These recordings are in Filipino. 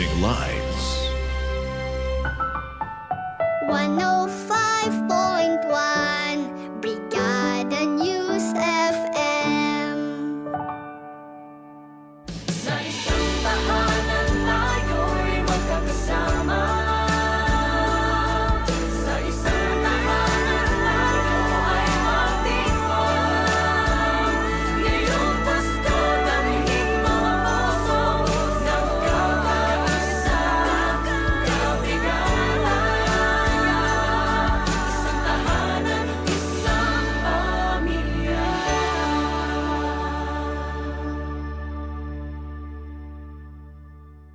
changing lives. 105.1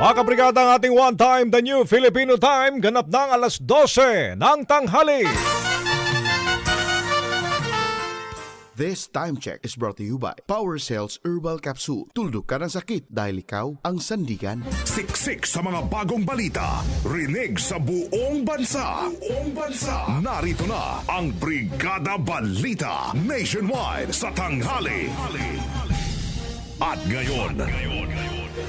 Mga kabrigada ang ating one time, the new Filipino time, ganap ng alas 12 ng tanghali. This time check is brought to you by Power Cells Herbal Capsule. Tuldok ka ng sakit dahil ikaw ang sandigan. Siksik sa mga bagong balita. Rinig sa buong bansa. Buong bansa. Narito na ang Brigada Balita Nationwide sa tanghali. At ngayon,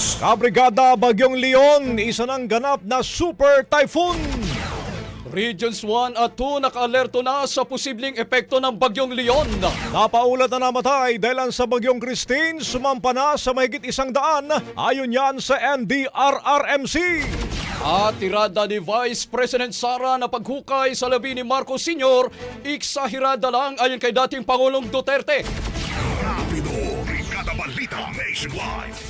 Headlines. Kabrigada Bagyong Leon, isa ng ganap na super typhoon. Regions 1 at 2 nakaalerto na sa posibleng epekto ng Bagyong Leon. Napaulat na namatay dahil ang sa Bagyong Christine sumampa na sa mahigit isang daan ayon yan sa NDRRMC. At tirada ni Vice President Sara na paghukay sa labi ni Marcos Sr. Iksahirada lang ayon kay dating Pangulong Duterte. Rapido. Brigada Balita Nationwide.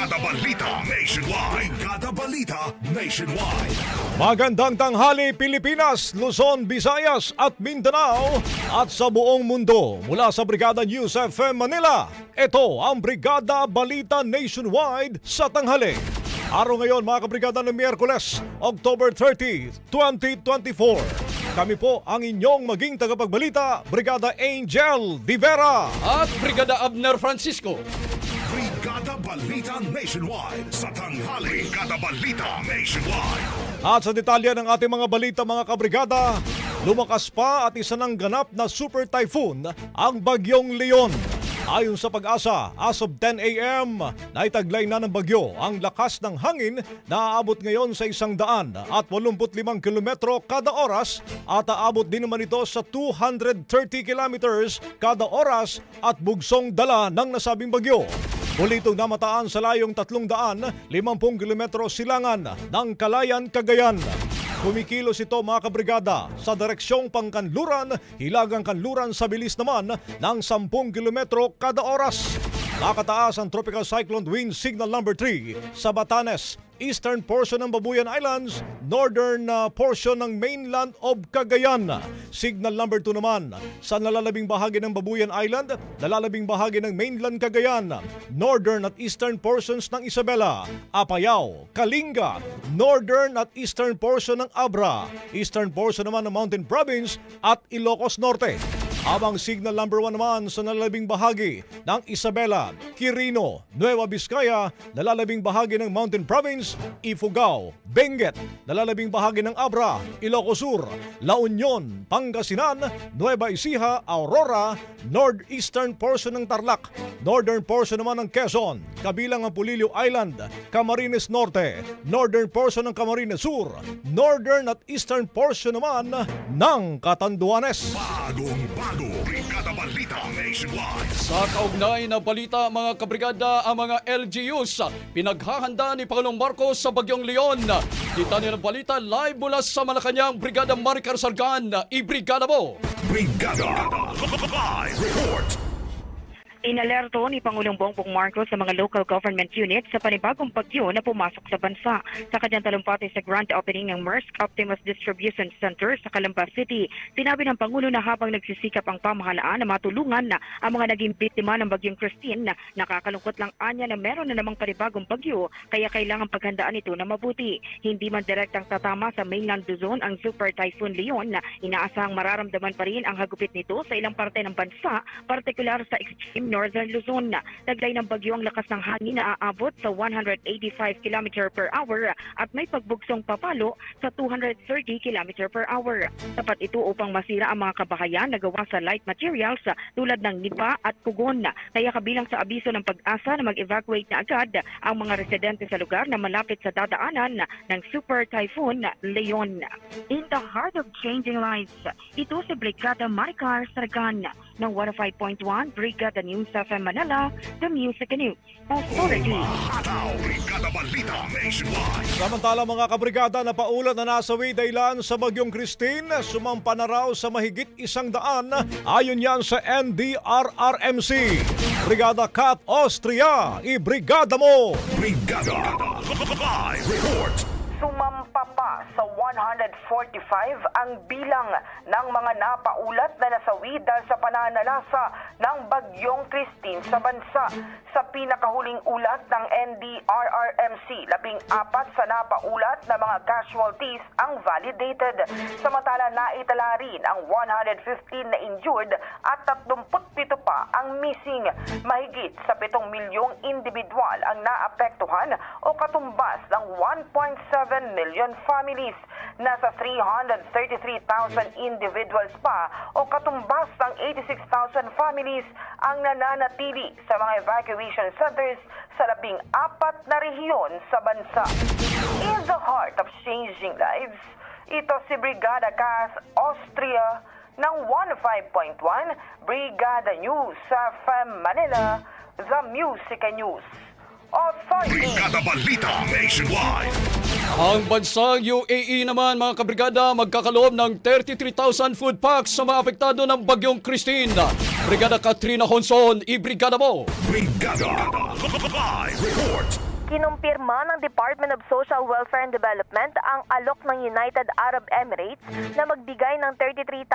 Brigada Balita Nationwide. Brigada Balita Nationwide. Magandang tanghali Pilipinas, Luzon, Visayas at Mindanao at sa buong mundo mula sa Brigada News FM Manila. Ito ang Brigada Balita Nationwide sa tanghali. Araw ngayon mga kabrigada ng Miyerkules, October 30, 2024. Kami po ang inyong maging tagapagbalita, Brigada Angel Divera. At Brigada Abner Francisco. Brigada Balita Nationwide sa tanghali. Brigada Balita Nationwide. At sa detalye ng ating mga balita mga kabrigada, lumakas pa at isa ng ganap na super typhoon ang Bagyong Leon. Ayon sa pag-asa, as of 10 a.m., naitaglay na ng bagyo ang lakas ng hangin na aabot ngayon sa isang daan at 85 kilometro kada oras at aabot din naman ito sa 230 kilometers kada oras at bugsong dala ng nasabing bagyo. Muli itong namataan sa layong 350 kilometro silangan ng Kalayan, Cagayan. Kumikilos ito mga kabrigada sa direksyong pangkanluran, hilagang kanluran sa bilis naman ng 10 kilometro kada oras. Nakataas ang Tropical Cyclone Wind Signal number 3 sa Batanes, eastern portion ng Babuyan Islands, northern uh, portion ng mainland of Cagayan. Signal number 2 naman sa nalalabing bahagi ng Babuyan Island, nalalabing bahagi ng mainland Cagayan, northern at eastern portions ng Isabela, Apayao, Kalinga, northern at eastern portion ng Abra, eastern portion naman ng Mountain Province at Ilocos Norte. Habang signal number 1 naman sa nalalabing bahagi ng Isabela, Quirino, Nueva Vizcaya, nalalabing bahagi ng Mountain Province, Ifugao, Benguet, nalalabing bahagi ng Abra, Ilocos Sur, La Union, Pangasinan, Nueva Ecija, Aurora, northeastern portion ng Tarlac, northern portion naman ng Quezon, kabilang ang Pulilio Island, Camarines Norte, northern portion ng Camarines Sur, northern at eastern portion naman ng Catanduanes. Bagong Nationwide. Sa kaugnay na balita mga kabrigada ang mga LGUs pinaghahanda ni Pangulong Marcos sa Bagyong Leon. Kita niyo ng balita live mula sa Malacanang Brigada Maricar Sargan. Ibrigada mo! Brigada Live Report. Inalerto ni Pangulong Bongbong Marcos sa mga local government units sa panibagong bagyo na pumasok sa bansa. Sa kanyang talumpati sa grand opening ng Maersk Optimus Distribution Center sa Calamba City, sinabi ng Pangulo na habang nagsisikap ang pamahalaan na matulungan na ang mga naging biktima ng bagyong Christine, na nakakalungkot lang anya na meron na namang panibagong bagyo kaya kailangan paghandaan ito na mabuti. Hindi man direktang tatama sa mainland Luzon ang Super Typhoon Leon na inaasahang mararamdaman pa rin ang hagupit nito sa ilang parte ng bansa, partikular sa extreme northern Luzon. Naglay ng bagyo ang lakas ng hangin na aabot sa 185 km per hour at may pagbugsong papalo sa 230 km per hour. Tapat ito upang masira ang mga kabahayan na gawa sa light materials tulad ng nipa at kugon. Kaya kabilang sa abiso ng pag-asa na mag-evacuate na agad ang mga residente sa lugar na malapit sa dadaanan ng Super Typhoon Leon. In the heart of changing lives, ito si Brigada Maricar Sargan ng 105.1 Brigada News FM Manila, The Music and News Authority. Samantala mga kabrigada na paulat na nasawi daylan sa Bagyong Christine, sumampa na raw sa mahigit isang daan ayon yan sa NDRRMC. Brigada Kat Austria, ibrigada mo! Brigada Live Report. Pa sa 145 ang bilang ng mga napaulat na nasawi dahil sa pananalasa ng bagyong Christine sa bansa. Sa pinakahuling ulat ng NDRRMC, labing apat sa napaulat na mga casualties ang validated. Samantala naitala rin ang 115 na injured at 37 pa ang missing. Mahigit sa 7 milyong individual ang naapektuhan o katumbas ng 1.7 million families. Nasa 333,000 individuals pa o katumbas ng 86,000 families ang nananatili sa mga evacuation centers sa labing apat na rehiyon sa bansa. In the heart of changing lives, ito si Brigada Cas Austria ng 105.1 Brigada News sa FM Manila, The Music News Authority. Brigada Balita Nationwide. Ang bansang UAE naman mga kabrigada magkakaloob ng 33,000 food packs sa mga apektado ng Bagyong Christine. Brigada Katrina Honson, ibrigada mo! Brigada Live Report. Kinumpirma ng Department of Social Welfare and Development ang alok ng United Arab Emirates na magbigay ng 33,000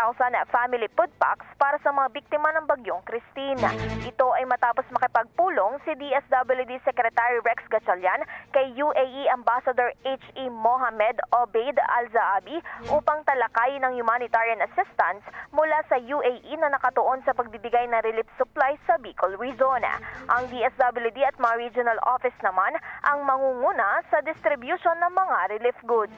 family food packs para sa mga biktima ng bagyong Christine. Ito ay matapos makipagpulong si DSWD Secretary Rex Gatchalian kay UAE Ambassador H.E. Mohamed Obeid Al-Zaabi upang talakayin ng humanitarian assistance mula sa UAE na nakatuon sa pagbibigay ng relief supplies sa Bicol Region. Ang DSWD at mga regional office naman ang mangunguna sa distribution ng mga relief goods.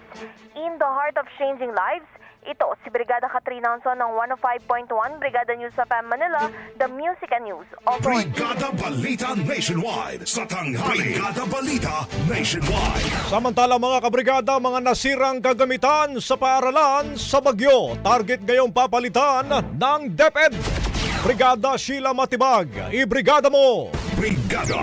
In the heart of changing lives, ito si Brigada Katrina Onson ng 105.1 Brigada News sa FM Manila, The Music and News Authority. Brigada Balita Nationwide. Sa tanghali. Brigada Balita Nationwide. Samantala mga kabrigada, mga nasirang kagamitan sa paaralan sa Bagyo. Target ngayong papalitan ng DepEd. Brigada Sheila Matibag, ibrigada mo! Brigada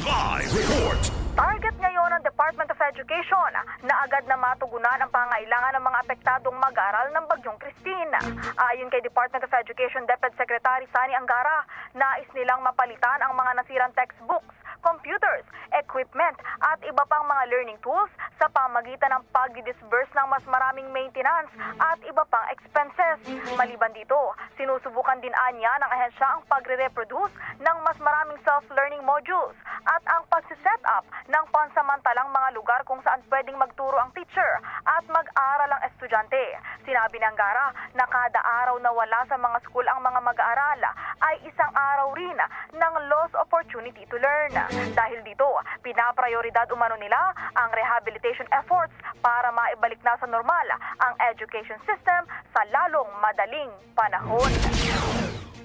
Live Report. Target ngayon ng Department of Education Education na agad na matugunan ang pangailangan ng mga apektadong mag-aral ng Bagyong Christine. Ayon kay Department of Education Deputy Secretary Sani Angara, nais nilang mapalitan ang mga nasirang textbooks, computers, equipment at iba pang mga learning tools sa pamagitan ng pag-disburse ng mas maraming maintenance at iba pang expenses. Maliban dito, sinusubukan din anya ng ahensya ang pagre-reproduce ng mas maraming self-learning modules at ang pagsiset up ng pansamantalang mga lugar kung saan pwedeng magturo ang teacher at mag-aral ang estudyante. Sinabi ng Gara na kada araw na wala sa mga school ang mga mag-aaral ay isang araw rin ng lost opportunity to learn. Dahil dito, pinaprioridad umano nila ang rehabilitation efforts para maibalik na sa normal ang education system sa lalong madaling panahon.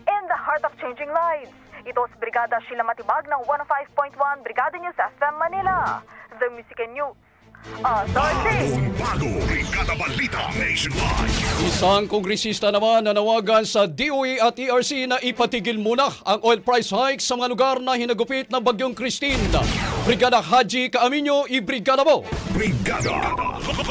In the heart of changing lives, ito si Brigada Sheila Matibag ng 105.1 Brigada News FM Manila. The Music and News. Authority! Bagong bago, Brigada Balita Nationwide. Isang kongresista naman nanawagan sa DOE at ERC na ipatigil muna ang oil price hike sa mga lugar na hinagupit ng Bagyong Christine. Brigada Haji Kaaminyo, i-brigada mo! Brigada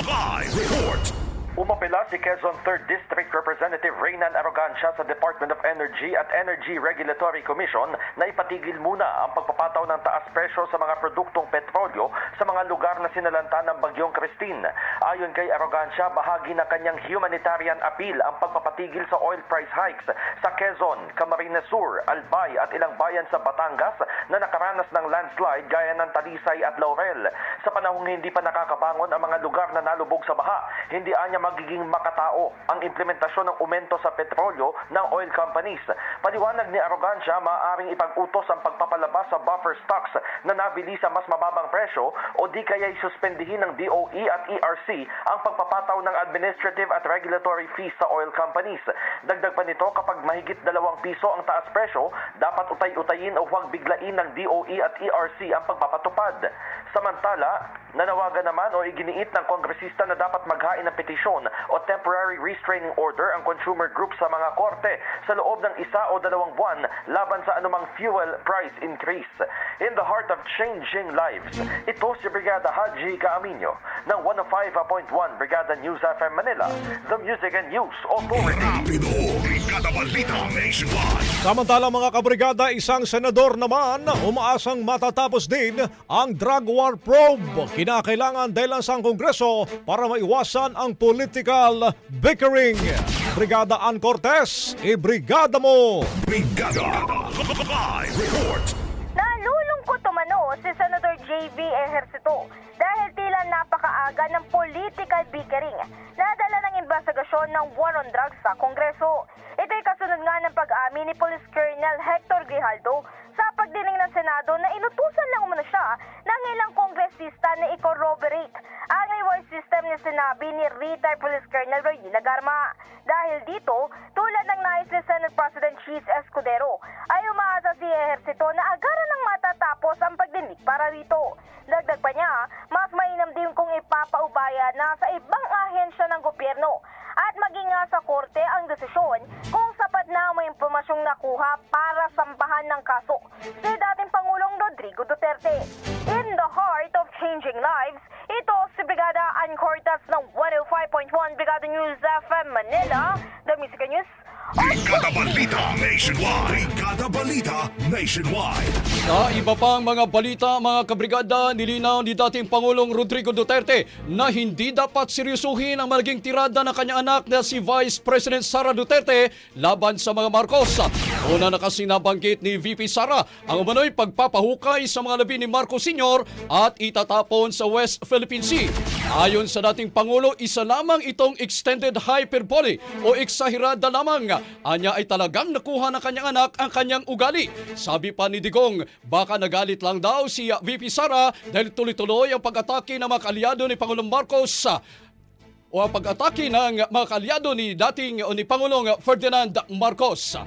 Live Report. Umapela si Quezon 3rd District Representative Reynan Arrogancia sa Department of Energy at Energy Regulatory Commission na ipatigil muna ang pagpapataw ng taas presyo sa mga produktong petrolyo sa mga lugar na sinalanta ng Bagyong Christine. Ayon kay Arrogancia, bahagi ng kanyang humanitarian appeal ang pagpapatigil sa oil price hikes sa Quezon, Camarines Sur, Albay at ilang bayan sa Batangas na nakaranas ng landslide gaya ng Talisay at Laurel. Sa panahong hindi pa nakakabangon ang mga lugar na nalubog sa baha, hindi anya magiging makatao ang implementasyon ng umento sa petrolyo ng oil companies. Paliwanag ni Arrogancia, maaaring ipag-utos ang pagpapalabas sa buffer stocks na nabili sa mas mababang presyo o di kaya'y suspendihin ng DOE at ERC ang pagpapataw ng administrative at regulatory fees sa oil companies. Dagdag pa nito, kapag mahigit dalawang piso ang taas presyo, dapat utay-utayin o huwag biglain ng DOE at ERC ang pagpapatupad. Samantala, nanawagan naman o iginiit ng kongresista na dapat maghain ng petisyon o temporary restraining order ang consumer group sa mga korte sa loob ng isa o dalawang buwan laban sa anumang fuel price increase. In the heart of changing lives, ito si Brigada Haji Kaaminyo ng 105.1 Brigada News FM Manila, the Music and News Authority. Brigada Balita Nationwide. Samantala mga kabrigada, isang senador naman umaasang matatapos din ang drug war probe. Kinakailangan dahil sa Kongreso para maiwasan ang political bickering. Brigada Ann Cortez, i-brigada mo! Brigada Live Report. Nalulungkot umano si Senator J.V. Ejercito dahil tila napakaaga ng political bickering na dala ng investigasyon ng war on drugs sa Kongreso. Ito'y kasunod nga ng pag-amin ni Police Colonel Hector Grijaldo sa pagdinig ng Senado na inutusan lang umano siya ng ilang kongresista na i-corroborate ang reward system ni sinabi ni retired Police Colonel Regina Garma. Dahil dito, tulad ng nais ni Senate President Cheese Escudero, ay umaasa si Ejercito na agaran ng matatapos ang pagdinig para rito. Dagdag pa niya, mas mainam din kung ipapaubaya na sa ibang ahensya ng gobyerno at maging nga sa korte ang desisyon kung sapat na may impormasyong nakuha para sampahan ng kaso si dating Pangulong Rodrigo Duterte. In the heart of changing lives, ito si Brigada Ann Cortez ng 105.1 Brigada News FM Manila, The Music News. Brigada Balita Nationwide. Brigada Balita Nationwide. Sa iba pang mga balita, mga kabrigada, nilinaw ni dating Pangulong Rodrigo Duterte na hindi dapat seryosuhin ang malaging tirada ng kanyang anak na si Vice President Sara Duterte laban sa mga Marcos. Una na kasi nabanggit ni VP Sara ang umano'y pagpapahukay sa mga labi ni Marcos Sr. at itatapon sa West Philippine Sea. Ayon sa dating Pangulo, isa lamang itong extended hyperbole o eksahirada lamang. Anya ay talagang nakuha ng kanyang anak ang kanyang ugali. Sabi pa ni Digong, baka nagalit lang daw si VP Sara dahil tuloy-tuloy ang pag-atake ng mga kalyado ni Pangulong Marcos o ang pag-atake ng mga kalyado ni dating o ni Pangulong Ferdinand Marcos.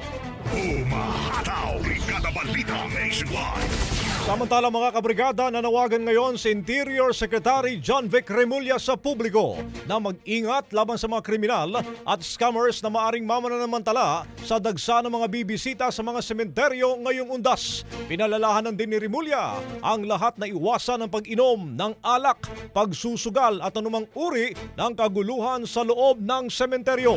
Umahataw, Brigada Balita Nationwide. Samantala mga kabrigada, nanawagan ngayon si Interior Secretary John Vic Remulla sa publiko na mag-ingat laban sa mga kriminal at scammers na maaring mamananamantala sa dagsa ng mga bibisita sa mga sementeryo ngayong undas. Pinalalahanan din ni Remulla ang lahat na iwasan ng pag-inom ng alak, pagsusugal at anumang uri ng kaguluhan sa loob ng sementeryo.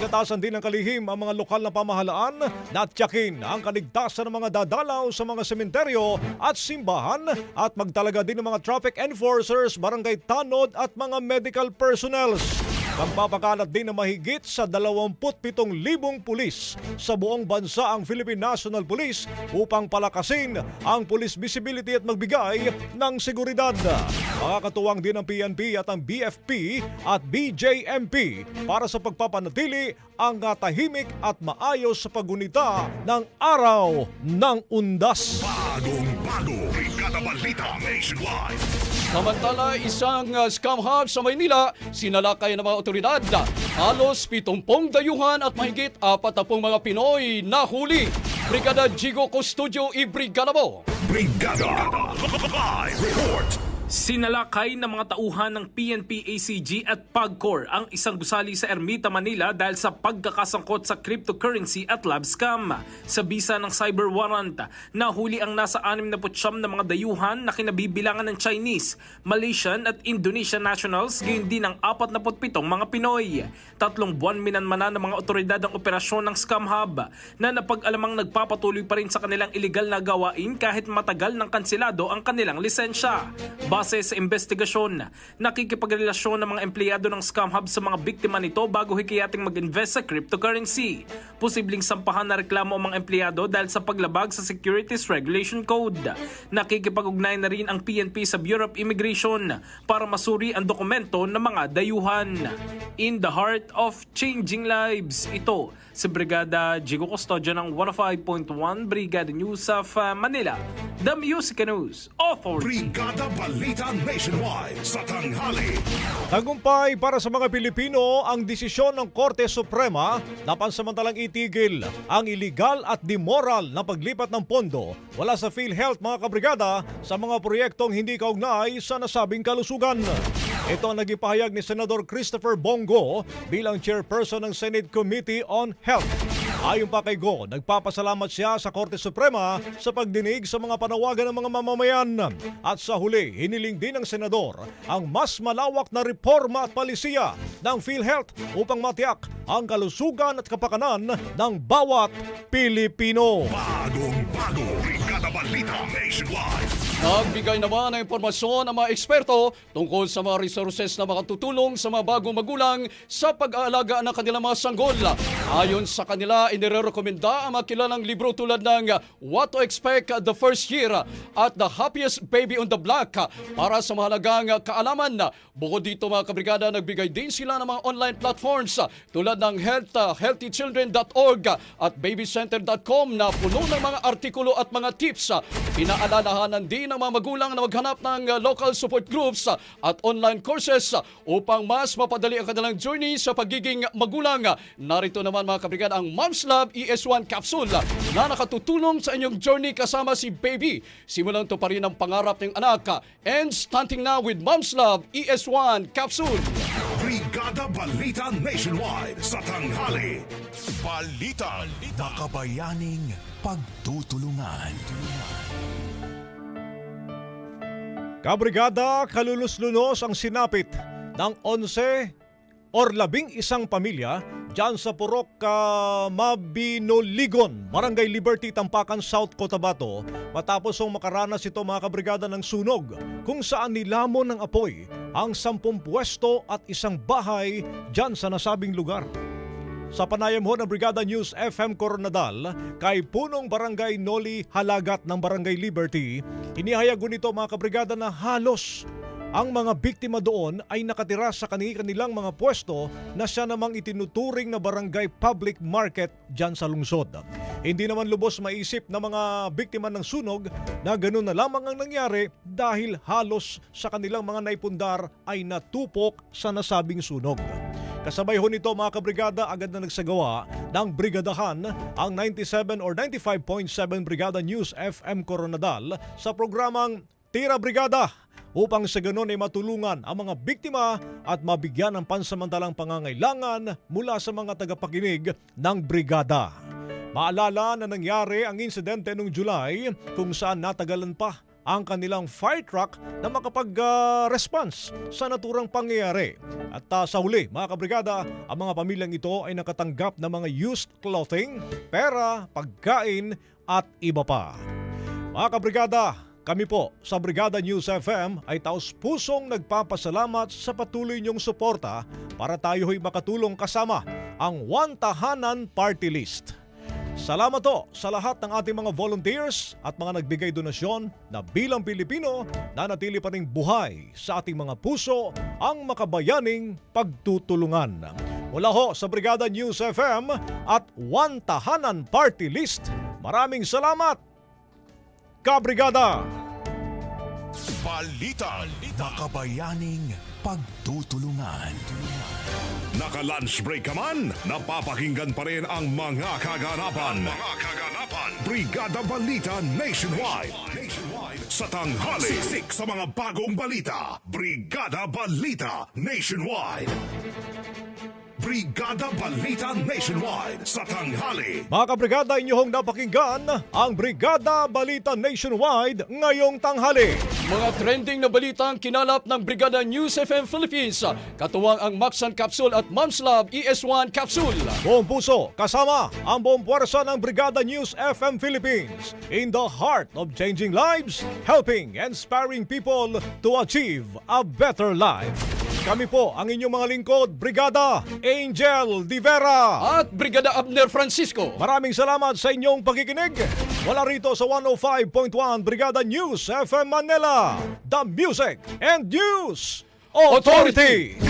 Inatasan din ng kalihim ang mga lokal na pamahalaan na tiyakin ang kaligtasan ng mga dadalaw sa mga sementeryo at simbahan at magtalaga din ng mga traffic enforcers, barangay tanod at mga medical personnels. Magpapakalat din na mahigit sa 27,000 pulis sa buong bansa ang Philippine National Police upang palakasin ang police visibility at magbigay ng seguridad. Makakatuwang din ang PNP at ang BFP at BJMP para sa pagpapanatili ang tahimik at maayos sa pagunita ng araw ng undas. Bagong bago. Brigada Balita Nationwide. Samantala, isang uh, scam hub sa Maynila, sinalakay ng mga otoridad. Halos 70 dayuhan at mahigit 40 mga Pinoy na huli. Brigada Jigo Custodio i Brigada mo. Brigada. Live report. Sinalakay ng mga tauhan ng PNP ACG at PAGCOR ang isang gusali sa Ermita, Manila dahil sa pagkakasangkot sa cryptocurrency at lab scam. Sa bisa ng cyber warrant, nahuli ang nasa 69 na mga dayuhan na kinabibilangan ng Chinese, Malaysian at Indonesian nationals, gayon din ang 47 mga Pinoy. Tatlong buwan minanmana ng mga otoridad ang operasyon ng scam hub na napag-alamang nagpapatuloy pa rin sa kanilang illegal na gawain kahit matagal ng kansilado ang kanilang lisensya. Base sa investigasyon, nakikipagrelasyon ng mga empleyado ng scam hub sa mga biktima nito bago hikayating mag-invest sa cryptocurrency. Posibleng sampahan na reklamo ang mga empleyado dahil sa paglabag sa Securities Regulation Code. Nakikipag-ugnay na rin ang PNP sa Bureau of Immigration para masuri ang dokumento ng mga dayuhan. In the heart of changing lives, ito si Brigada Jigo Custodio ng 105.1 Brigada News of uh, Manila, The Music News Authority. Brigada Balita Nationwide sa tanghali. Tagumpay para sa mga Pilipino ang desisyon ng Korte Suprema na pansamantalang itigil ang iligal at demoral na paglipat ng pondo wala sa PhilHealth mga kabrigada sa mga proyektong hindi kaugnay sa nasabing kalusugan. Ito ang naging pahayag ni Senador Christopher Bongo bilang chairperson ng Senate Committee on Health. Ayon pa kay Go, nagpapasalamat siya sa Korte Suprema sa pagdinig sa mga panawagan ng mga mamamayan. At sa huli, hiniling din ng senador ang mas malawak na reforma at palisiya ng PhilHealth upang matiyak ang kalusugan at kapakanan ng bawat Pilipino. Bagong bago. Brigada Balita Nationwide. Nagbigay naman ng impormasyon ang mga eksperto tungkol sa mga resources na makatutulong sa mga bagong magulang sa pag-aalaga ng kanilang mga sanggol. Ayon sa kanila, inirekomenda ang mga kilalang libro tulad ng What to Expect the First Year at The Happiest Baby on the Block para sa mahalagang kaalaman. Bukod dito mga kabrigada, nagbigay din sila ng mga online platforms tulad ng health, healthychildren.org at babycenter.com na puno ng mga artikulo at mga tips. Pinaalalahanan din ng mga magulang na maghanap ng uh, local support groups uh, at online courses uh, upang mas mapadali ang kanilang journey sa pagiging magulang. Narito naman mga kabrigada ang Mom's Love ES1 capsule na nakatutulong sa inyong journey kasama si baby. Simulan to pa rin ang pangarap ng anak. And stunting na with Mom's Love ES1 capsule. Brigada Balita Nationwide sa tanghali. Balita. Makabayaning pagtutulungan. Kabrigada, kalulus-lunos ang sinapit ng 11 or labing isang pamilya dyan sa Purok uh, Mabinoligon, Barangay Liberty, Tampakan, South Cotabato matapos ang makaranas ito mga kabrigada ng sunog kung saan nilamon ng apoy ang sampung pwesto at isang bahay dyan sa nasabing lugar. Sa panayam ho ng Brigada News FM Coronadal kay punong Barangay Noli Halagat ng Barangay Liberty, inihayag nito mga kabrigada na halos ang mga biktima doon ay nakatira sa kanilang mga pwesto na siya namang itinuturing na barangay public market dyan sa lungsod. Hindi naman lubos maisip ng mga biktima ng sunog na ganun na lamang ang nangyari dahil halos sa kanilang mga naipundar ay natupok sa nasabing sunog. Kasabay ho nito mga kabrigada agad na nagsagawa ng brigadahan ang 97 or 95.7 Brigada News FM Coronadal sa programang Tira Brigada upang sa ganon ay matulungan ang mga biktima at mabigyan ng pansamantalang pangangailangan mula sa mga tagapakinig ng brigada. Maalala na nangyari ang insidente noong July kung saan natagalan pa ang kanilang fire truck na makapag-response sa naturang pangyayari. At ah, sa huli, mga kabrigada, ang mga pamilyang ito ay nakatanggap ng mga used clothing, pera, pagkain at iba pa. Mga kabrigada, kami po sa Brigada News FM ay taos pusong nagpapasalamat sa patuloy niyong suporta para tayo ay makatulong kasama ang One Tahanan Party List. Salamat to sa lahat ng ating mga volunteers at mga nagbigay donasyon na bilang Pilipino na natili pa rin buhay sa ating mga puso ang makabayaning pagtutulungan. Mula ho sa Brigada News FM at One Tahanan Party List, maraming salamat! Kabrigada! Balita. Makabayaning pagtutulungan. Naka-lunch break ka man, napapakinggan pa rin ang mga kaganapan. Mga kaganapan. Brigada Balita Nationwide. Nationwide. Sa tanghali. Siksik sa mga bagong balita. Brigada Balita Nationwide. Brigada Balita Nationwide. Sa tanghali. Mga kabrigada, inyong napakinggan ang Brigada Balita Nationwide ngayong tanghali. Mga trending na balita ang kinalap ng Brigada News FM Philippines. Katuwang ang Maxan Capsule at Moms Lab ES1 Capsule. Buong puso, kasama ang buong puwersa ng Brigada News FM Philippines in the heart of changing lives, helping and inspiring people to achieve a better life. Kami po ang inyong mga lingkod, Brigada Angel Divera. At Brigada Abner Francisco. Maraming salamat sa inyong pakikinig. Wala rito sa 105.1 Brigada News FM Manila. The Music and News Authority.